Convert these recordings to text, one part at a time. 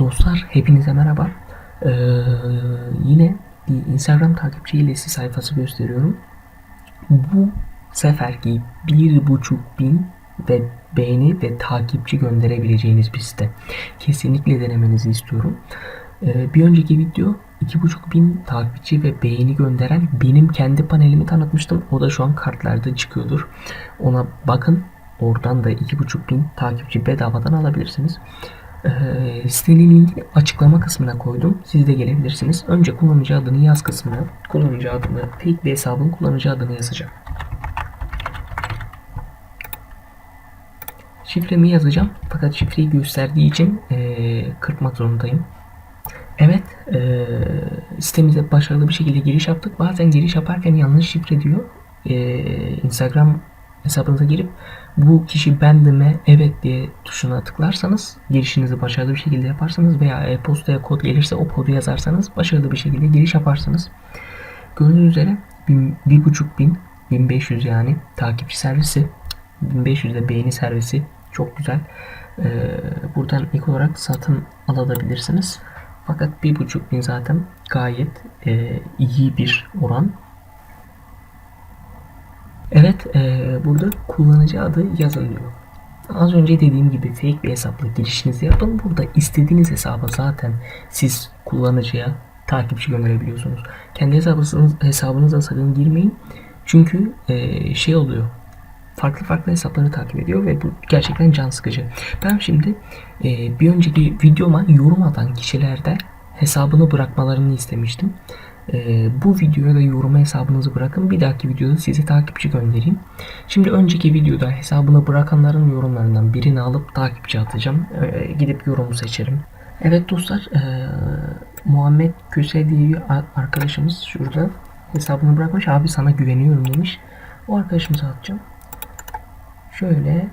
Dostlar hepinize merhaba. Ee, yine Instagram takipçi hilesi sayfası gösteriyorum. Bu seferki bir buçuk bin ve beğeni ve takipçi gönderebileceğiniz bir site. Kesinlikle denemenizi istiyorum. Ee, bir önceki video iki buçuk bin takipçi ve beğeni gönderen benim kendi panelimi tanıtmıştım. O da şu an kartlarda çıkıyordur. Ona bakın. Oradan da iki buçuk bin takipçi bedavadan alabilirsiniz. Ee, sitenin linkini açıklama kısmına koydum. Siz de gelebilirsiniz. Önce kullanıcı adını yaz kısmına kullanıcı adını fake bir hesabın kullanıcı adını yazacağım. Şifremi yazacağım. Fakat şifreyi gösterdiği için eee, kırpmak zorundayım. Evet, eee sitemize başarılı bir şekilde giriş yaptık. Bazen giriş yaparken yanlış şifre diyor. Eee, Instagram hesabınıza girip bu kişi bendime evet diye tuşuna tıklarsanız girişinizi başarılı bir şekilde yaparsanız veya e-postaya kod gelirse o kodu yazarsanız başarılı bir şekilde giriş yaparsınız. Gördüğünüz üzere bin- bir buçuk bin, 1500 yani takipçi servisi, 1500 de beğeni servisi çok güzel. Ee, buradan ilk olarak satın alabilirsiniz. Fakat bir buçuk bin zaten gayet e, iyi bir oran. Evet, e, burada kullanıcı adı yazın diyor. Az önce dediğim gibi fake bir hesapla girişinizi yapın. Burada istediğiniz hesaba zaten siz kullanıcıya takipçi gönderebiliyorsunuz. Kendi hesabınız, hesabınıza sakın girmeyin. Çünkü e, şey oluyor. Farklı farklı hesapları takip ediyor ve bu gerçekten can sıkıcı. Ben şimdi e, bir önceki videoma yorum atan kişilerde hesabını bırakmalarını istemiştim. E, bu videoya da yoruma hesabınızı bırakın. Bir dahaki videoda size takipçi göndereyim. Şimdi önceki videoda hesabını bırakanların yorumlarından birini alıp takipçi atacağım. E, gidip yorumu seçerim. Evet dostlar, e, Muhammed Köse diye bir arkadaşımız şurada hesabını bırakmış. Abi sana güveniyorum demiş. O arkadaşımıza atacağım. Şöyle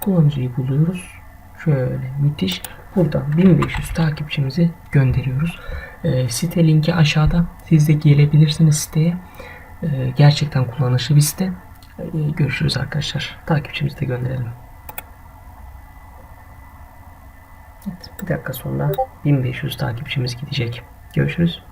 kullanıcıyı buluyoruz. Şöyle müthiş. Buradan 1500 takipçimizi gönderiyoruz. Ee, site linki aşağıda. Siz de gelebilirsiniz siteye. Ee, gerçekten kullanışlı bir site. Ee, görüşürüz arkadaşlar. Takipçimizi de gönderelim. Evet, bir dakika sonra 1500 takipçimiz gidecek. Görüşürüz.